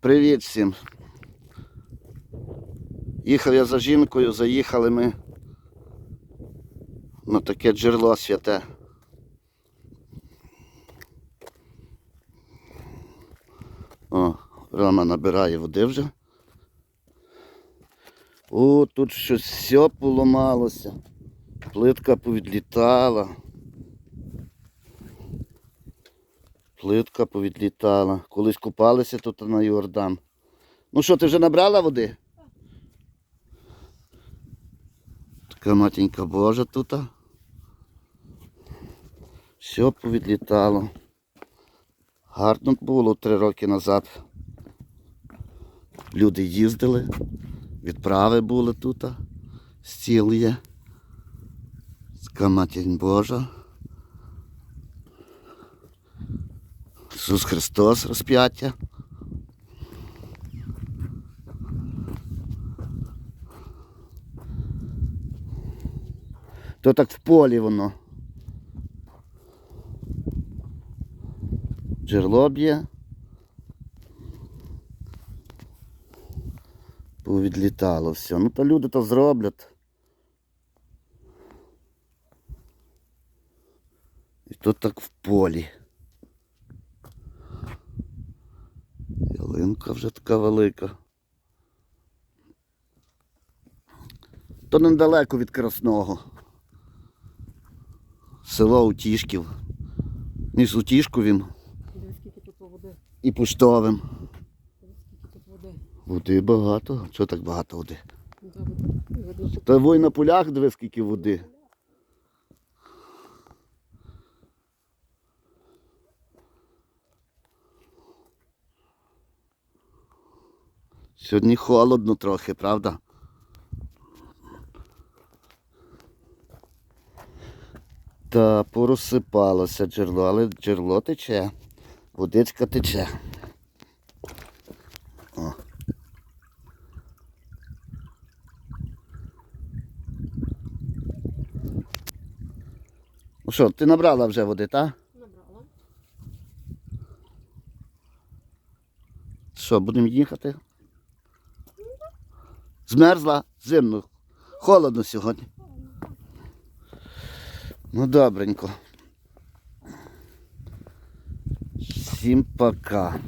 Привіт всім. Їхав я за жінкою, заїхали ми на таке джерело святе. О, Рома набирає води вже. О, тут щось все поламалося. Плитка повідлітала. Плитка повідлітала. Колись купалися тут на Йордан. Ну що, ти вже набрала води? Така матінька Божа тут. Все повідлітало. Гарно було три роки назад. Люди їздили, відправи були тут, стіл є. Така матінь Божа. Ісус Христос розп'яття. То так в полі воно. Джерело б'є. Повідлітало все. Ну то люди то зроблять. І тут так в полі. Ялинка вже така велика. То недалеко від Красного. Село Утішків. Між Утішковим і Пуштовим. Води. Багато. Чого так багато води? Та вой на полях диви, скільки води. Сьогодні холодно трохи, правда? Та порозсипалося джерло, але джерло тече, водичка тече. О. Ну що, ти набрала вже води, так? набрала. Що, будемо їхати? Змерзла зимно. Холодно сьогодні. Ну добренько. Всім пока.